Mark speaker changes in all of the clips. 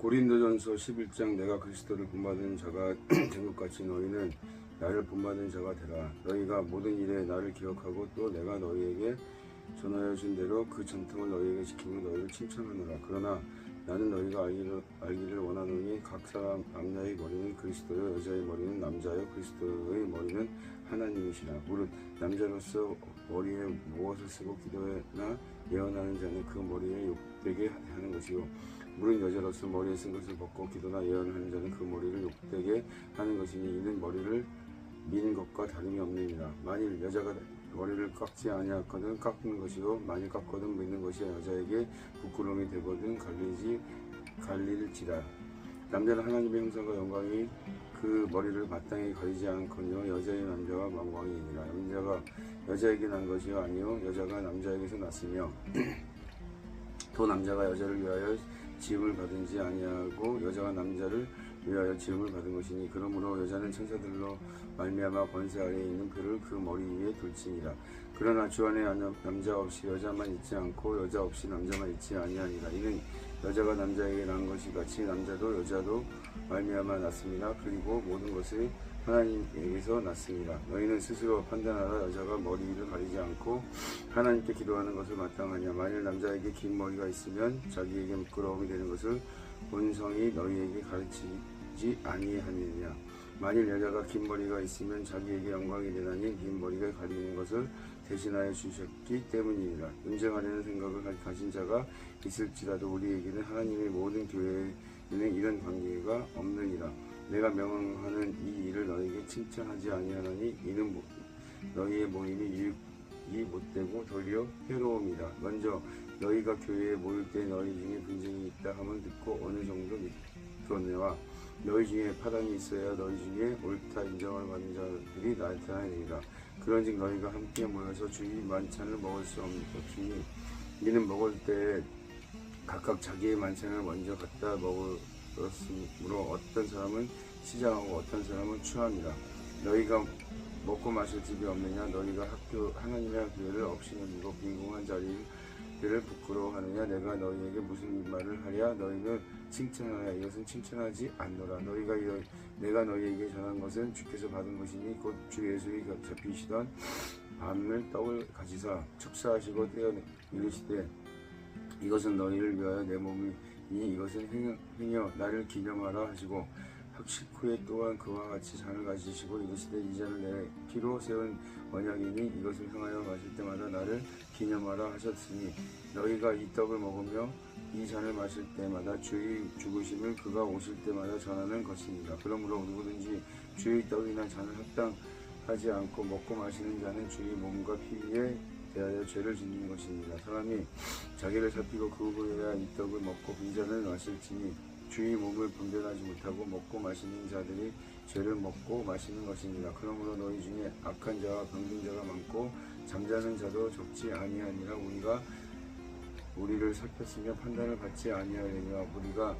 Speaker 1: 고린도전서 11장 내가 그리스도를 본받은 자가 된 것 같이 너희는 나를 본받은 자가 되라. 너희가 모든 일에 나를 기억하고 또 내가 너희에게 전하여 준 대로 그 전통을 너희에게 지키고 너희를 칭찬하노라. 그러나 나는 너희가 알기를, 알기를 원하노니 각 사람 남자의 머리는 그리스도요 여자의 머리는 남자요 그리스도의 머리는 하나님이시라. 무릇 남자로서 머리에 무엇을 쓰고 기도나 예언하는 자는 그 머리에 욕되게 하는 것이요 물은 여자로서 머리에 쓴 것을 벗고 기도나 예언하는 자는 그 머리를 욕되게 하는 것이니 이는 머리를 미는 것과 다름이 없느니라. 만일 여자가 머리를 깎지 아니하거든 깎는 것이요 만일 깎거든 믿는 것이 여자에게 부끄러움이 되거든 갈리지 갈릴지라. 남자는 하나님의 형상과 영광이 그 머리를 마땅히 가리지 않거니와 여자의 남자와 영광이니라. 남자가 여자에게 난 것이요 아니요 여자가 남자에게서 났으며 또 남자가 여자를 위하여 지음을 받은지 아니하고 여자가 남자를 위하여 지음을 받은 것이니 그러므로 여자는 천사들로 말미암아 권세 아래에 있는 표를 그 머리 위에 둘지니라. 그러나 주 안에 남자 없이 여자만 있지 않고 여자 없이 남자만 있지 아니하니라. 이는 여자가 남자에게 난 것이 같이 남자도 여자도 말미암아 났습니다. 그리고 모든 것을 하나님에게서 났습니다. 너희는 스스로 판단하라. 여자가 머리 위를 가리지 않고 하나님께 기도하는 것을 마땅하냐? 만일 남자에게 긴 머리가 있으면 자기에게 부끄러움이 되는 것을 본성이 너희에게 가르치지 아니하느냐? 만일 여자가 긴 머리가 있으면 자기에게 영광이 되나니 긴 머리가 가리는 것을 대신하여 주셨기 때문이니라. 논쟁하려는 생각을 가- 가진 자가 있을지라도 우리에게는 하나님의 모든 교회에는 이런 관계가 없느니라 내가 명하는 이 일을 너희에게 칭찬하지 아니하나니 이는 모- 너희의 모임이 유익이 못되고 도리어 해로움이다. 먼저 너희가 교회에 모일 때 너희 중에 분쟁이 있다 함을 듣고 어느 정도 믿었네와 너희 중에 파당이 있어야 너희 중에 옳다 인정을 받는 자들이 나타나리라 그런즉 너희가 함께 모여서 주의 만찬을 먹을 수 없으니 이는 먹을 때 각각 자기의 만찬을 먼저 갖다 먹 었으므로 어떤 사람은 시장하고 어떤 사람은 추함이라 너희가 먹고 마실 집이 없느냐? 너희가 학교 하나님의 없이 누리고 빈궁한 자리를 부끄러워하느냐? 내가 너희에게 무슨 말을 하랴? 너희는 칭찬하라. 이것은 칭찬하지 않노라. 너희가 이- 내가 너희에게 전한 것은 주께서 받은 것이니 곧 주 예수의 잡히시던 밤을 떡을 가지사 축사하시고 떼어 이르시되 이것은 너희를 위하여 내 몸이 니 이것은 행여, 행여 나를 기념하라 하시고 학식 후에 또한 그와 같이 잔을 가지시고 이르시되 이 잔을 내 피로 세운 언약이니 이것을 향하여 마실 때마다 나를 기념하라 하셨으니 너희가 이 떡을 먹으며 이 잔을 마실 때마다 주의 죽으심을 그가 오실 때마다 전하는 것입니다. 그러므로 누구든지 주의 떡이나 잔을 합당하지 않고 먹고 마시는 자는 주의 몸과 피에 대하여 죄를 짓는 것입니다. 사람이 자기를 살피고 그 후에야 이 떡을 먹고 빈잔을 마실지니 주의 몸을 분별하지 못하고 먹고 마시는 자들이 죄를 먹고 마시는 것입니다. 그러므로 너희 중에 악한 자와 병든 자가 많고 잠자는 자도 적지 아니하니라 우리가 우리를 살폈으며 판단을 받지 아니하리라 우리가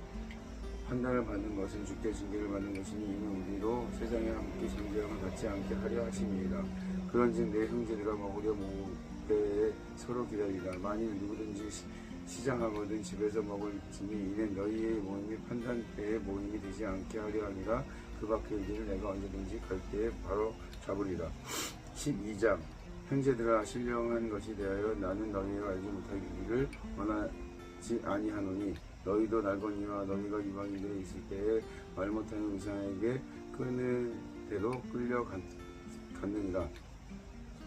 Speaker 1: 판단을 받는 것은 주께 징계를 받는 것이니 이는 우리로 세상에 함께 징계함을 받지 않게 하려 하심이니라 그런즉 내 형제들아 먹으려 모을 때에 서로 기다리라 만일 누구든지 시- 시장하거든 집에서 먹을지니 이는 너희의 모임이 판단 때에 모임이 되지 않게 하려 하니라. 그 밖의 일을 내가 언제든지 갈 때에 바로 잡으리라. 12장. 형제들아 신령한 것이 되하여 나는 너희가 알지 못하기를 원하지 아니하노니 너희도 날거니와 너희가 이방인들에 있을 때에 말 못하는 의상에게 끄는 대로 끌려갔느니라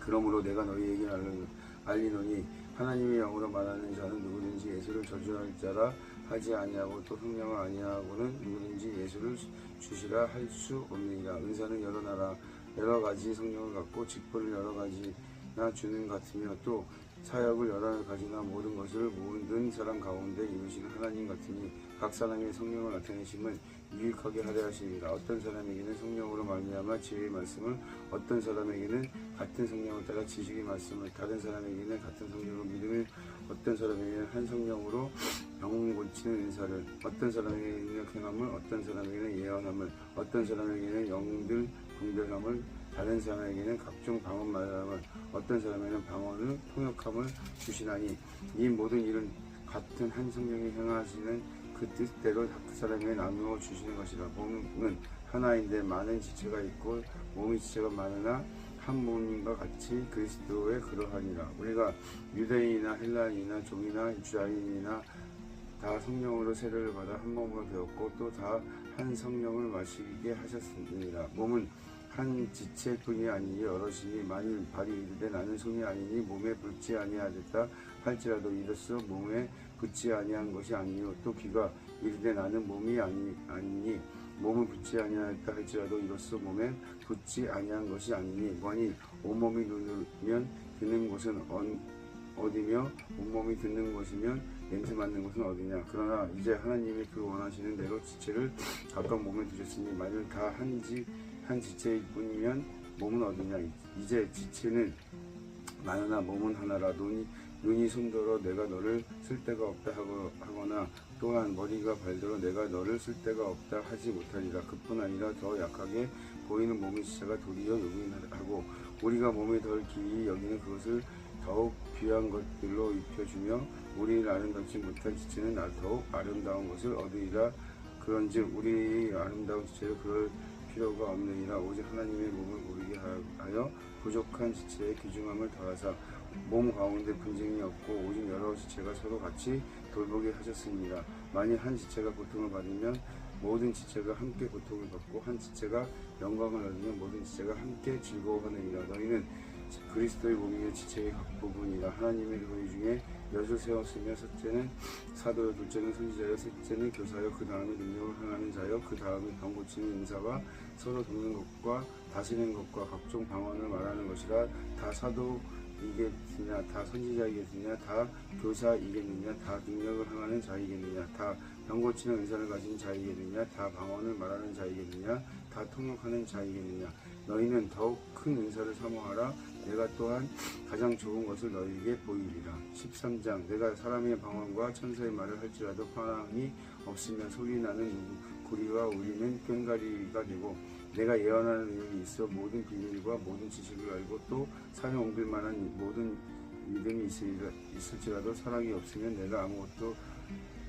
Speaker 1: 그러므로 내가 너희에게 알리- 알리노니 하나님의 영으로 말하는 자는 누구든지 예수를 저주할 자라 하지 아니하고 또 성령을 아니하고는 누구든지 예수를 주시라 할 수 없느니라. 은사는 여러 나라 여러 가지 성령을 갖고 직분을 여러 가지나 주는 같으며 또 사역을 여러 가지나 모든 것을 모든 사람 가운데 이루시는 하나님 같으니 각 사람의 성령을 나타내심은 유익하게 하려 하십니다. 어떤 사람에게는 성령으로 말미암아 지혜의 말씀을 어떤 사람에게는 같은 성령을 따라 지식의 말씀을 다른 사람에게는 같은 성령으로 믿음을 어떤 사람에게는 한 성령으로 병 고치는 은사를 어떤 사람에게는 행함을 어떤 사람에게는 예언함을 어떤 사람에게는 영들 분별함을 다른 사람에게는 각종 방언 말함을 어떤 사람에게는 방언을 통역함을 주시나니 이 모든 일은 같은 한 성령이 행하시는 그 뜻대로 각 사람에게 나누어 주시는 것이라 몸은 하나인데 많은 지체가 있고 몸이 지체가 많으나 한 몸과 같이 그리스도의 그러하니라. 우리가 유대인이나 헬라인이나 종이나 주자인이나 다 성령으로 세례를 받아 한 몸을 배웠고 또 다 한 성령을 마시게 하셨느니라 몸은 한 지체뿐이 아니니 여럿이니 만일 발이 이르되 나는 손이 아니니 몸에 붙지 아니하였다. 할지라도 이로써 몸에 붙지 아니한 것이 아니요. 또 귀가 이르되 나는 몸이 아니, 아니니 몸을 붙지 아니하였다 할지라도 이로써 몸에 붙지 아니한 것이 아니니 만일 온몸이 누르면 듣는 곳은 언, 어디며 온몸이 듣는 곳이면 냄새 맡는 곳은 어디냐. 그러나 이제 하나님이 그 원하시는 대로 지체를 각각 몸에 두셨으니 만일 다 한 지 한 지체일 뿐이면 몸은 어디냐. 이제 지체는 많으나 몸은 하나라 눈이 눈이 손들어 내가 너를 쓸 데가 없다 하거나 또한 머리가 발들어 내가 너를 쓸 데가 없다 하지 못하리라. 그뿐 아니라 더 약하게 보이는 몸의 지체가 도리어 요긴하고 우리가 몸에 덜 기이 여기는 그것을 더욱 귀한 것들로 입혀주며 우리를 아름답지 못한 지체는 나 더욱 아름다운 것을 얻으리라. 그런즉 우리 아름다운 지체를 그럴 필요가 없느니라. 오직 하나님의 몸을 모르게 하여 부족한 지체의 귀중함을 더하사 몸 가운데 분쟁이 없고 오직 여러 지체가 서로 같이 돌보게 하셨습니다. 만일 한 지체가 고통을 받으면 모든 지체가 함께 고통을 받고 한 지체가 영광을 얻으면 모든 지체가 함께 즐거워하느니라. 너희는 그리스도의 몸이며 지체의 각 부분이라 하나님의 교회 중에 여주 세웠으며 첫째는 사도요 둘째는 선지자요 셋째는 교사요 그 다음에 능력을 행하는 자요 그 다음에 병 고치는 은사와 서로 돕는 것과 다스리는 것과 각종 방언을 말하는 것이라 다 사도 이겠느냐 다 선지자이겠느냐 다 교사이겠느냐 다 능력을 행하는 자이겠느냐 다 병 고치는 은사를 가진 자이겠느냐 다 방언을 말하는 자이겠느냐 다 통역하는 자이겠느냐. 너희는 더욱 큰 은사를 사모하라. 내가 또한 가장 좋은 것을 너희에게 보이리라. 13장 내가 사람의 방언과 천사의 말을 할지라도 바람이 없으면 소리 나는 구리와 울리는 꽹가리가 되고 내가 예언하는 능력이 있어 모든 비밀과 모든 지식을 알고 또 산에 옮길 만한 모든 믿음이 있을지라도 사랑이 없으면 내가 아무것도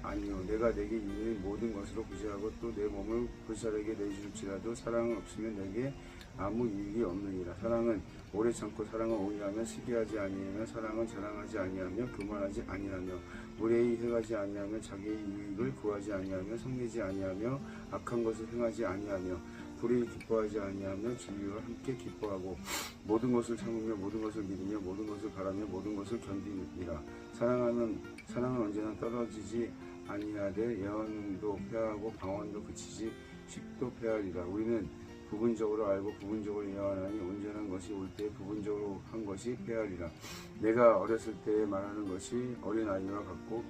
Speaker 1: 아니요 내가 내게 있는 모든 것으로 구제하고 또 내 몸을 그 사람에게 내줄지라도 사랑은 없으면 내게 아무 유익이 없느니라. 사랑은 오래 참고 사랑은 오히하며 시기하지 아니하며 사랑은 자랑하지 아니하며 교만하지 아니하며 무례히 행하지 아니하며 자기의 유익을 구하지 아니하며 성내지 아니하며 악한 것을 행하지 아니하며 불의를 기뻐하지 아니하며 진리와 함께 기뻐하고 모든 것을 참으며 모든 것을 믿으며 모든 것을 바라며 모든 것을 견디니라. 사랑하는 사랑은 언제나 떨어지지 아니하되 예언도 폐하고 방언도 그치지 식도 폐하리라. 우리는 부분적으로 알고 부분적으로 예언하니 온전한 것이 올 때 부분적으로 한 것이 폐하리라. 내가 어렸을 때 말하는 것이 어린아이와 같고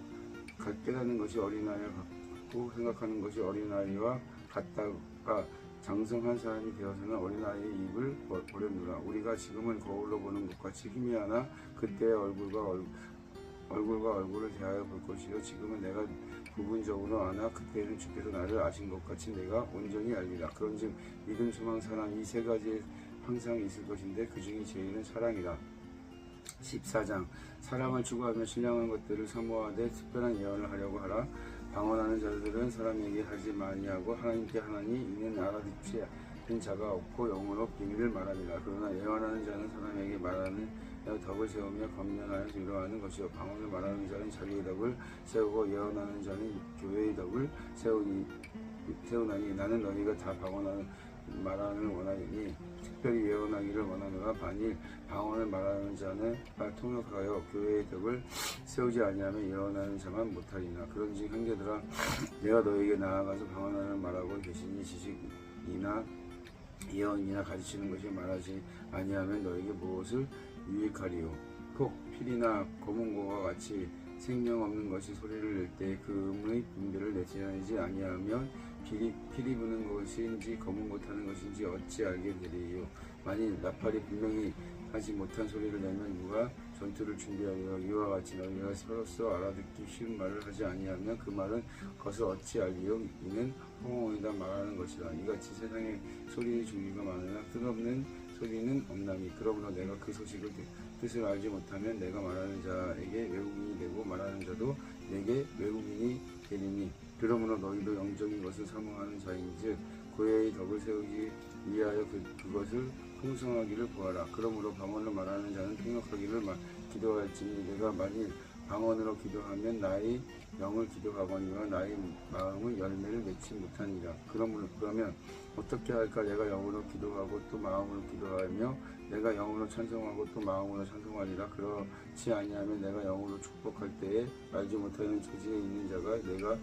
Speaker 1: 각 깨닫는 것이 어린아이와 같고 생각하는 것이 어린아이와 같다가 장성한 사람이 되어서는 어린아이의 입을 버- 버렸노라. 우리가 지금은 거울로 보는 것 같이 희미하나 그때 얼굴과 얼, 얼굴과 얼굴을 대하여 볼 것이요. 지금은 내가 부분적으로 아나 그때는 주께서 나를 아신 것 같이 내가 온전히 알리라. 그런즉 믿음 소망 사랑 이 세 가지 항상 있을 것인데 그 중에 제일은 사랑이라. 14장. 사랑을 추구하며 신령한 것들을 사모하되 특별한 예언을 하려고 하라. 방언하는 자들은 사람에게 하지 마니하고 하나님께 하나니 이는 알아듣지 않은 자가 없고 영어로 비밀을 말하니라. 그러나 예언하는 자는 사람에게 말하는 덕을 세우며 검련하여 위로하는 것이요. 방언을 말하는 자는 자기의 덕을 세우고 예언하는 자는 교회의 덕을 세우니 세우나니 나는 너희가 다 방언하는 말하는 원하니 특별히 예언하기를 원하노라 반일 방언을 말하는 자는 다 통역하여 교회의 덕을 세우지 아니하면 예언하는 자만 못하리나 그런즉 형제들아 내가 너에게 나아가서 방언하는 말하고 계시니 지식이나 예언이나 가르치는 것이 말하지 아니하면 너에게 무엇을 유익하리요. 폭 필이나 검은고와 같이 생명 없는 것이 소리를 낼 때 그 음의 분별을 내지하지 아니하면 필이, 필이 부는 것인지 검은 못하는 것인지 어찌 알게 되리요? 만일 나팔이 분명히 하지 못한 소리를 내면 누가 전투를 준비하리요 이와 같이 너희가 서로서 알아듣기 쉬운 말을 하지 아니하면 그 말은 것을 어찌 알리요? 이는 호응이다 말하는 것이라. 이같이 세상에 소리의 종류가 많으나 뜻없는 소리는 없나니 그러므로 내가 그 소식을 뜻- 뜻을 알지 못하면 내가 말하는 자에게 외국인이 되고 말하는 자도 내게 외국인이 되리니 그러므로 너희도 영적인 것을 사모하는 자인즉 고해의 덕을 세우기 위하여 그, 그것을 풍성하기를 구하라. 그러므로 방언을 말하는 자는 통역하기를 마- 기도할지니 내가 만일 방언으로 기도하면 나의 영을 기도하거니와 나의 마음은 열매를 맺지 못하니라. 그러므로 그러면 어떻게 할까? 내가 영으로 기도하고 또 마음으로 기도하며 내가 영으로 찬송하고 또 마음으로 찬송하리라. 그렇지 아니하면 내가 영으로 축복할 때에 알지 못하는 처지에 있는 자가 내가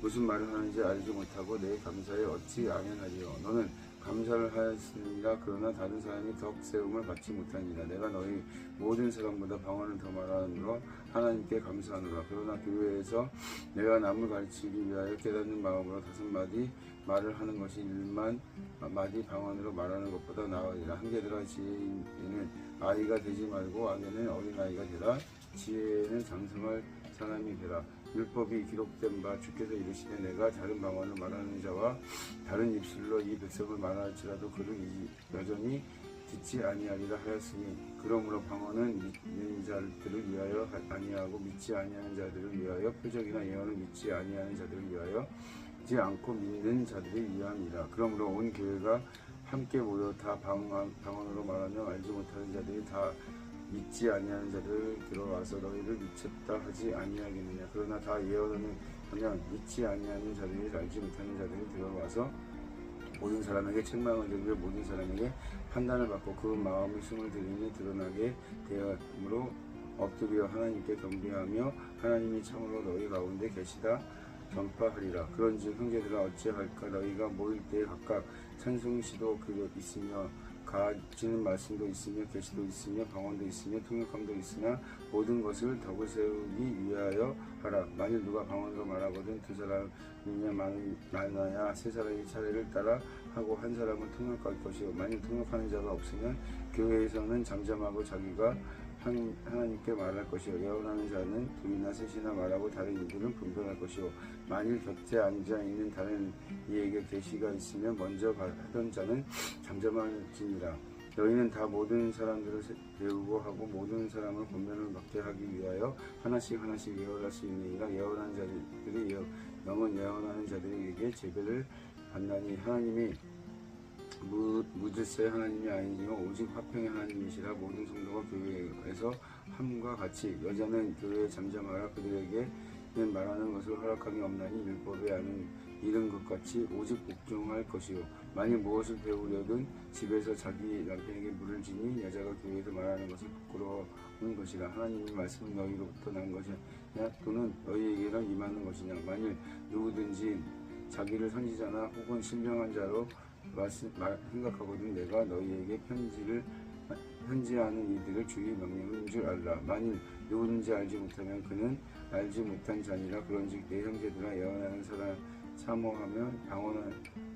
Speaker 1: 무슨 말을 하는지 알지 못하고 내 감사에 어찌 아멘하리요. 너는 감사를 하였으니라 그러나 다른 사람이 덕 세움을 받지 못하니라. 내가 너희 모든 사람보다 방언을 더 말하므로 하나님께 감사하노라. 그러나 교회에서 내가 남을 가르치기 위하여 깨닫는 마음으로 다섯 마디 말을 하는 것이 일만 마디 방언으로 말하는 것보다 나으리라. 한계들아 지혜는 아이가 되지 말고 악에는 어린아이가 되라. 지혜는 장성할 사람이 되라 율법이 기록된 바 주께서 이르시되 내가 다른 방언을 말하는 자와 다른 입술로 이 백성을 말할지라도 그를 이- 여전히 듣지 아니하리라 하였으니 그러므로 방언은 믿는 자들을 위하여 하- 아니하고 믿지 아니하는 자들을 위하여 표적이나 예언을 믿지 아니하는 자들을 위하여 지 않고 믿는 자들을 위함이라. 그러므로 온 교회가 함께 모여 다 방언, 방언으로 말하며 알지 못하는 자들이 다 믿지 아니하는 자들 들어와서 너희를 미쳤다 하지 아니하겠느냐. 그러나 다 예언하는 하면 믿지 아니하는 자들이 알지 못하는 자들이 들어와서 모든 사람에게 책망을 드리며 모든 사람에게 판단을 받고 그 마음의 숨을 들이니 드러나게 되므로 엎드려 하나님께 경배하며 하나님이 참으로 너희 가운데 계시다 전파하리라. 그런즉 형제들아 어찌할까? 너희가 모일 때 각각 찬송시도 그 있으며 가지는 말씀도 있으며 계시도 있으며 방언도 있으며 통역함도 있으나 모든 것을 덕을 세우기 위하여 하라. 만일 누가 방언으로 말하거든 두 사람이냐 많- 많아야 세 사람이 차례를 따라 하고 한 사람은 통역할 것이요. 만일 통역하는 자가 없으면 교회에서는 잠잠하고 자기가 한- 하나님께 말할 것이요. 예언하는 자는 둘이나 셋이나 말하고 다른 이들은 분별할 것이요. 만일 곁에 앉아 있는 다른 이에게 계시가 있으면 먼저 하던 자는 잠잠할지니라. 너희는 다 모든 사람들을 세- 배우고 하고 모든 사람을 권면을 받게 하기 위하여 하나씩 하나씩 예언할 수 있느니라. 예언하는 자들이 예- 영은 예언하는 자들에게 제배를 받나니 하나님이 무, 무질서의 하나님이 아니지만 오직 화평의 하나님이시라 모든 성도가 교회에서 함과 같이 여자는 교회에 잠잠하라 그들에게 는 말하는 것을 허락함이 없나니 율법에 아는 이른 것 같이 오직 복종할 것이요. 만일 무엇을 배우려든 집에서 자기 남편에게 물을 지니 여자가 교회에서 말하는 것을 부끄러워하는 것이라 하나님의 말씀은 너희로부터 난 것이냐 또는 너희에게는 임하는 것이냐. 만일 누구든지 자기를 선지자나 혹은 신령한 자로 말씀, 말, 생각하거든. 내가 너희에게 편지를 편지하는 이들을 주의 명령인 줄 알라. 만일 누구든지 알지 못하면 그는 알지 못한 자니라. 그런즉 내 형제들아 예언하는 사람 사모하면 방언을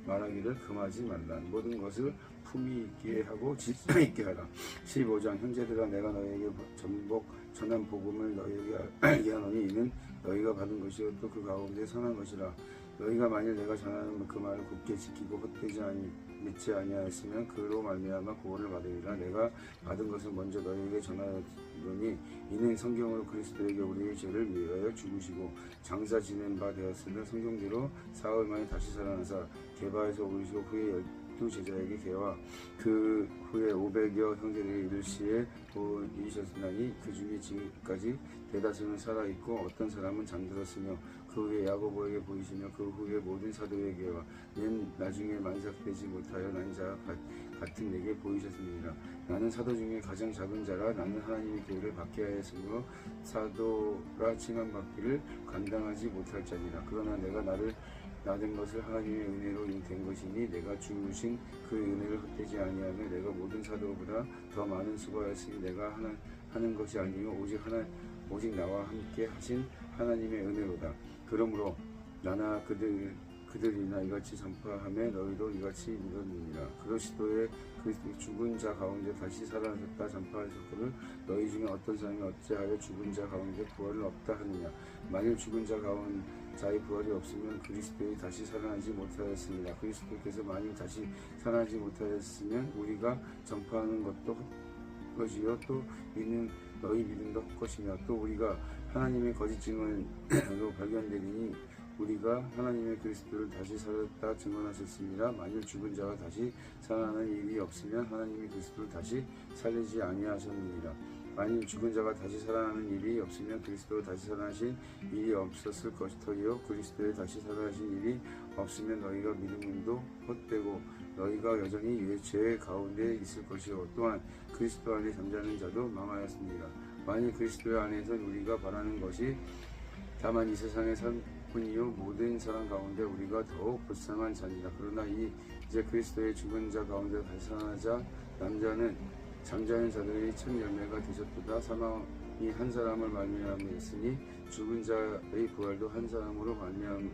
Speaker 1: 말하기를 금하지 말라. 모든 것을 품위 있게 하고 질서 있게 하라. 15장 형제들아 내가 너희에게 전복 전한 복음을 너희에게 알게 하노니 이는 너희가 받은 것이요 또 그 가운데 선한 것이라 너희가 만일 내가 전하는 그 말을 굳게 지키고 헛되지 아니 믿지 아니하였으면 그로 말미암아 구원을 받으리라. 내가 받은 것을 먼저 너희에게 전하였더니 이는 성경으로 그리스도에게 우리의 죄를 위하여 죽으시고 장사 지낸 바 되었으며 성경대로 사흘 만에 다시 살아나사 개바에서 오르시고 후에 열두 제자에게 개와 그 후에 오백여 형제들이 이를 시에 보이셨으나니 그 중에 지금까지 대다수는 살아있고 어떤 사람은 잠들었으며 그 후에 야고보에게 보이시며 그 후에 모든 사도에게와 맨 나중에 만삭되지 못하여 난자 같은 내게 보이셨습니다. 나는 사도 중에 가장 작은 자라 나는 하나님의 교회를 받게 하였으므로 사도라 칭함 받기를 감당하지 못할 자니라. 그러나 내가 나를 나된 것을 하나님의 은혜로 된 것이니 내가 주신 그 은혜를 헛되지 아니하며 내가 모든 사도보다 더 많은 수고하였으니 내가 하나, 하는 것이 아니요 오직 하나 오직 나와 함께 하신 하나님의 은혜로다. 그러므로 나나 그들 그들이나 이같이 전파함에 너희도 이같이 믿었느니라. 그리스도의 그 죽은 자 가운데 다시 살아나셨다 전파하셨거늘 너희 중에 어떤 사람이 어찌하여 죽은 자 가운데 부활은 없다 하느냐. 만일 죽은 자 가운 자의 부활이 없으면 그리스도의 다시 살아나지 못하였습니다. 그리스도께서 만일 다시 살아나지 못하였으면 우리가 전파하는 것도 헛것이요 또 믿는 너희 믿음도 헛것이며 또 우리가 하나님의 거짓 증언으로 발견되리니 우리가 하나님의 그리스도를 다시 살았다 증언하셨습니다. 만일 죽은 자가 다시 살아나는 일이 없으면 하나님이 그리스도를 다시 살리지 아니하셨느니라. 만일 죽은 자가 다시 살아나는 일이 없으면 그리스도 다시 살아나신 일이 없었을 것이터이요 그리스도의 다시 살아나신 일이 없으면 너희가 믿음도 헛되고 너희가 여전히 죄 가운데 있을 것이요 또한 그리스도 안에 잠자는 자도 망하였습니다. 만일 그리스도 안에서 우리가 바라는 것이 다만 이 세상의 삶뿐이요 모든 사람 가운데 우리가 더욱 불쌍한 자니라. 그러나 이 이제 그리스도의 죽은 자 가운데 살아나자 남자는 잠자는 자들의 첫 열매가 되셨도다. 사망이 한 사람을 말미암았으니 죽은 자의 부활도 한 사람으로 말미암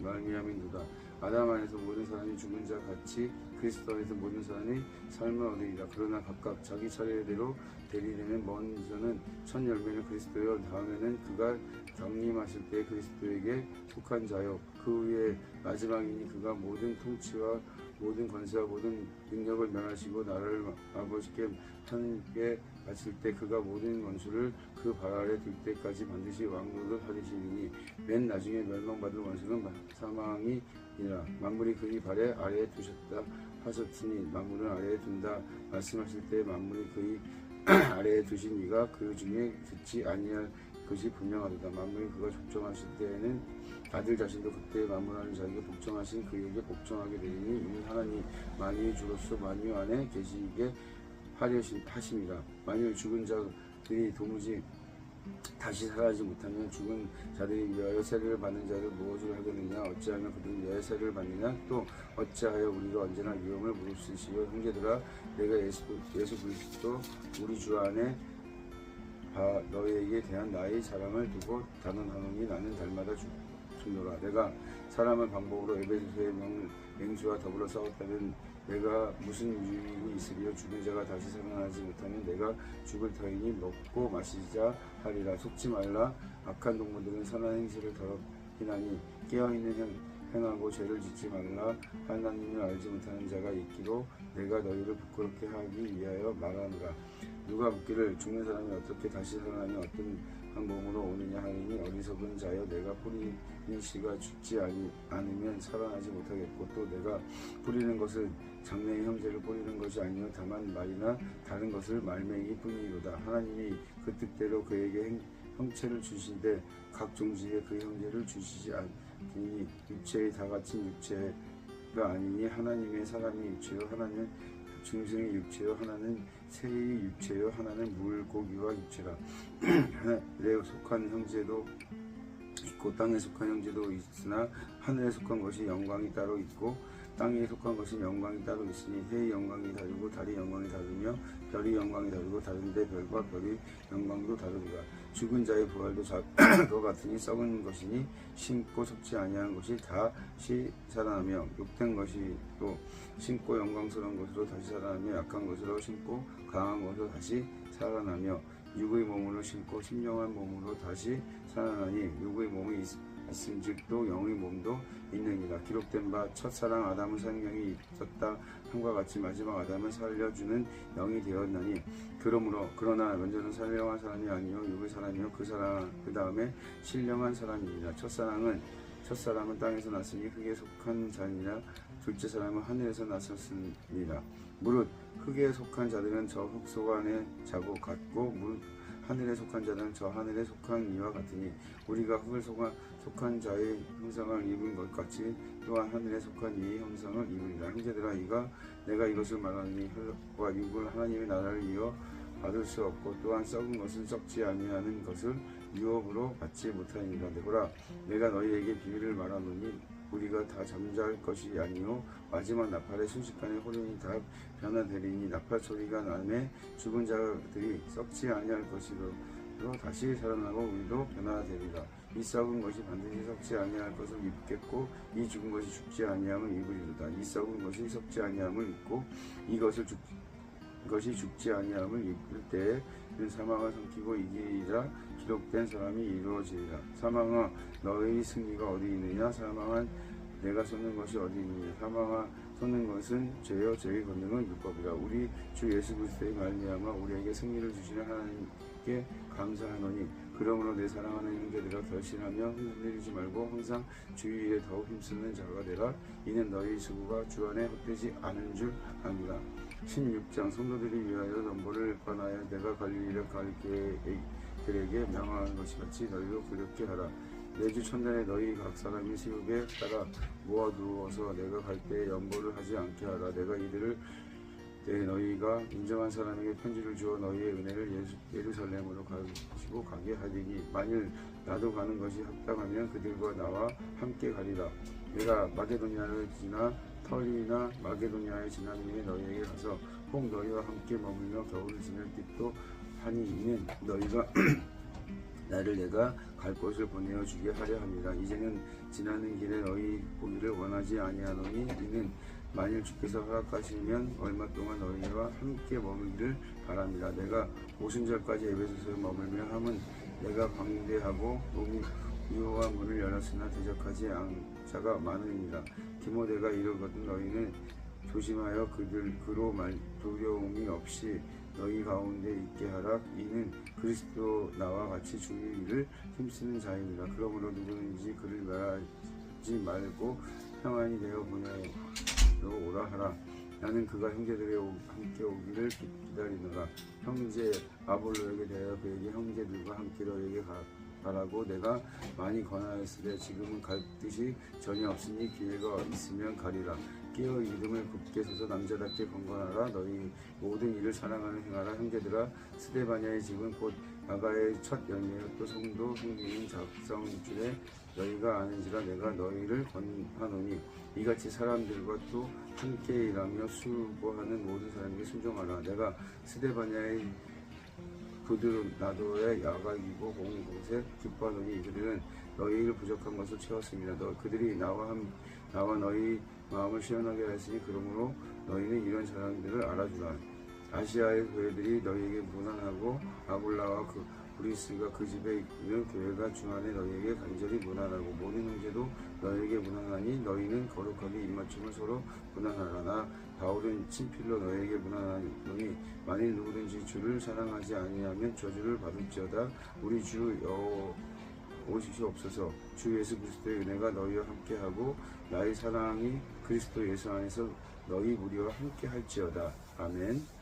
Speaker 1: 말미암인도다. 아담 안에서 모든 사람이 죽은 자 같이 그리스도 안에서 모든 사람이 삶을 얻으리라. 그러나 각각 자기 차례대로 대리되는 먼저는 첫 열매는 그리스도요. 다음에는 그가 경림하실 때 그리스도에게 속한 자요. 그 후에 마지막이니 그가 모든 통치와 모든 권세와 모든 능력을 멸하시고 나라를 아버지께 하나님께 바칠 때 그가 모든 원수를 그 발 아래 둘 때까지 반드시 왕노를 하리시니 맨 나중에 멸망받을 원수는 사망이니라. 만물이 그의 발에 아래에 두셨다 하셨으니 만물은 아래에 둔다 말씀하실 때 만물이 그의 아래에 두신 이가 그 중에 듣지 아니할 것이 분명하도다. 만물이 그가 족정하실 때에는 아들 자신도 그때 만물하는 자에게 복종하신 그에게 복종하게 되리니 이는 하나님 만유의 주로서 만유 안에 계시게 하려신 하심이라 만일 죽은 자들이 도무지 다시 살아나지 못하면 죽은 자들이 위하여 세례를 받는 자를 무엇을 하겠느냐? 어찌하면 그들이 위하여 세례를 받느냐? 또 어찌하여 우리가 언제나 위험을 무릅쓰시오? 형제들아 내가 예수, 예수 그리스도 우리 주 안에 바 너희에게 대한 나의 자랑을 두고 단언하노니 나는 달마다 죽, 죽노라. 내가 사람을 방법으로 에베소서의 명, 맹수와 더불어 싸웠다면 내가 무슨 유익이 있으리요? 죽은 자가 다시 살아나지 못하면 내가 죽을 터이니 먹고 마시자 하리라. 속지 말라. 악한 동물들은 선한 행실을 더럽히나니 깨어있는 행, 행하고 죄를 짓지 말라. 하나님을 알지 못하는 자가 있기로 내가 너희를 부끄럽게 하기 위하여 말하노라. 누가 묻기를 죽는 사람이 어떻게 다시 살아나며 어떤 한 몸으로 오느냐 하니 어리석은 자여 내가 뿌리는 씨가 죽지 않으면 살아나지 못하겠고 또 내가 뿌리는 것은 장래의 형제를 뿌리는 것이 아니요 다만 말이나 다른 것을 말맹이 뿐이로다. 하나님이 그 뜻대로 그에게 행, 형체를 주신데 각 종지에 그 형제를 주시지 않으니 육체의 다 같은 육체가 아니니 하나님의 사람이 육체요 하나는 중생의 육체요 하나는 새의 육체요. 하나는 물고기와 육체라. 하늘에 속한 형제도 있고 땅에 속한 형제도 있으나 하늘에 속한 것이 영광이 따로 있고 땅에 속한 것은 영광이 따로 있으니 해의 영광이 다르고 달의 영광이 다르며 별의 영광이 다르고 다른데 별과 별의 영광도 다르리라 죽은 자의 부활도 자, 그 같으니 썩은 것이니 심고 속지 아니하는 것이 다시 살아나며 욕된 것이 또 심고 영광스러운 것으로 다시 살아나며 약한 것으로 심고 강한 것으로 다시 살아나며 육의 몸으로 심고 신령한 몸으로 다시 살아나니 육의 몸이 또 영의 몸도 있느니라 기록된 바 첫사랑 아담은 생명이 있었다. 함과 같이 마지막 아담은 살려주는 영이 되었나니. 그러므로 그러나 먼저는 살려한 사람이 아니요 육의 사람이요 그 사람 그 다음에 신령한 사람이니라 첫사랑은 첫사람은 땅에서 났으니 흙에 속한 자니라. 둘째 사람은 하늘에서 났었으니라 무릇 흙에 속한 자들은 저 흙 속 안에 자고 같고 무릇 하늘에 속한 자는 저 하늘에 속한 이와 같으니 우리가 흙을 속한, 속한 자의 형상을 입은 것 같이 또한 하늘에 속한 이의 형상을 입으리라. 형제들아 이가 내가 이것을 말하니 흙과 육을 하나님의 나라를 이어 받을 수 없고 또한 썩은 것은 썩지 아니하는 것을 유업으로 받지 못하니라 내보라. 내가 너희에게 비밀을 말하노니 우리가 다 잠잘 것이 아니요 마지막 나팔의 순식간에 호련이 다 변화되리니 나팔 소리가 나매 죽은 자들이 썩지 아니할 것이로 다시 살아나고 우리도 변화되리라 이 썩은 것이 반드시 썩지 아니할 것을 입겠고 이 죽은 것이 죽지 아니함을 입으리로다. 이 썩은 것이 썩지 아니함을 입고 이것을 죽 이것이 죽지 아니함을 입을 때에 그 사망을 삼키고 이기리라 기록된 사람이 이루어지리라. 사망아 너의 승리가 어디 있느냐? 사망한 내가 쏟는 것이 어디 있느냐? 사망아 쏟는 것은 죄요 죄의 권능은 율법이라. 우리 주 예수 그리스도의 말미암아 우리에게 승리를 주시는 하나님께 감사하노니 그러므로 내 사랑하는 형제들아 결심하며 흔들리지 말고 항상 주의 일에 더욱 힘쓰는 자가 되라. 이는 너희 수고가 주 안에 헛되지 않은 줄 압니다. 16장 성도들이 위하여 넘보를 관하여 내가 갈릴리를 갈게들에게 명하는 것이 같이 너희도 그렇게 하라. 매주 첫날에 너희 각 사람이 세우에 따라 모아두어서 내가 갈 때에 연보를 하지 않게 하라. 내가 이들을 때 너희가 인정한 사람에게 편지를 주어 너희의 은혜를 예루살렘으로 가지고 가게 하리니 만일 나도 가는 것이 합당하면 그들과 나와 함께 가리라. 내가 마게도니아를 지나 터리나 마게도니아에 지나니 너희에게 가서 꼭 너희와 함께 머물며 겨울을 지낼 뜻도 하니 이는 너희가 나를 내가 갈 곳을 보내어 주게 하려 함이라. 이제는 지나는 길에 너희 보기를 원하지 아니하노니 이는 만일 주께서 허락하시면 얼마 동안 너희와 함께 머물기를 바랍니다. 내가 오순절까지 에베소서에 머물며 함은 내가 광대하고 몸이 유효한 문을 열었으나 대적하지 않은 자가 많으니라. 디모데가 이르거든 너희는 조심하여 그들 그로 말 두려움이 없이 너희 가운데 있게 하라 이는 그리스도 나와 같이 주의 일을 힘쓰는 자입니다 그러므로 누구든지 그를 말하지 말고 평안히 되어 보내 러 오라 하라. 나는 그가 형제들의 오- 함께 오기를 기- 기다리노라. 형제 아볼로에게 대하여 그에게 형제들과 함께 너에게 가, 가라고 내가 많이 권하였으되 지금은 갈 뜻이 전혀 없으니 기회가 있으면 가리라. 깨어 이름을 굳게 서서 남자답게 건강하라. 너희 모든 일을 사랑하는 행하라. 형제들아 스데바냐의 집은 곧 나가의 첫또 성도 생기는 작성줄에 너희가 아는지라 내가 너희를 권하노니 이같이 사람들과 또 함께 일하며 수고하는 모든 사람에게 순종하라 내가 스데바냐의 그들은 나도의 야각이고 온 곳에 기뻐하노니 이들은 너희를 부족한 것을 채웠습니다. 너 그들이 나와 함 나와 너희 마음을 시원하게 하였으니 그러므로 너희는 이런 사람들을 알아주라. 아시아의 교회들이 너희에게 무난하고 아볼라와 그 브리스가 그 집에 있는 교회가 중안에 너희에게 간절히 무난하고 모든 형제도 너희에게 무난하니 너희는 거룩하게 입맞춤을 서로 무난하라 나 바울은 친필로 너희에게 무난하노니 만일 누구든지 주를 사랑하지 아니하면 저주를 받을지어다. 우리 주 여호 오시옵소서 주 예수 그리스도의 은혜가 너희와 함께하고 나의 사랑이 그리스도 예수 안에서 너희 무리와 함께 할지어다. 아멘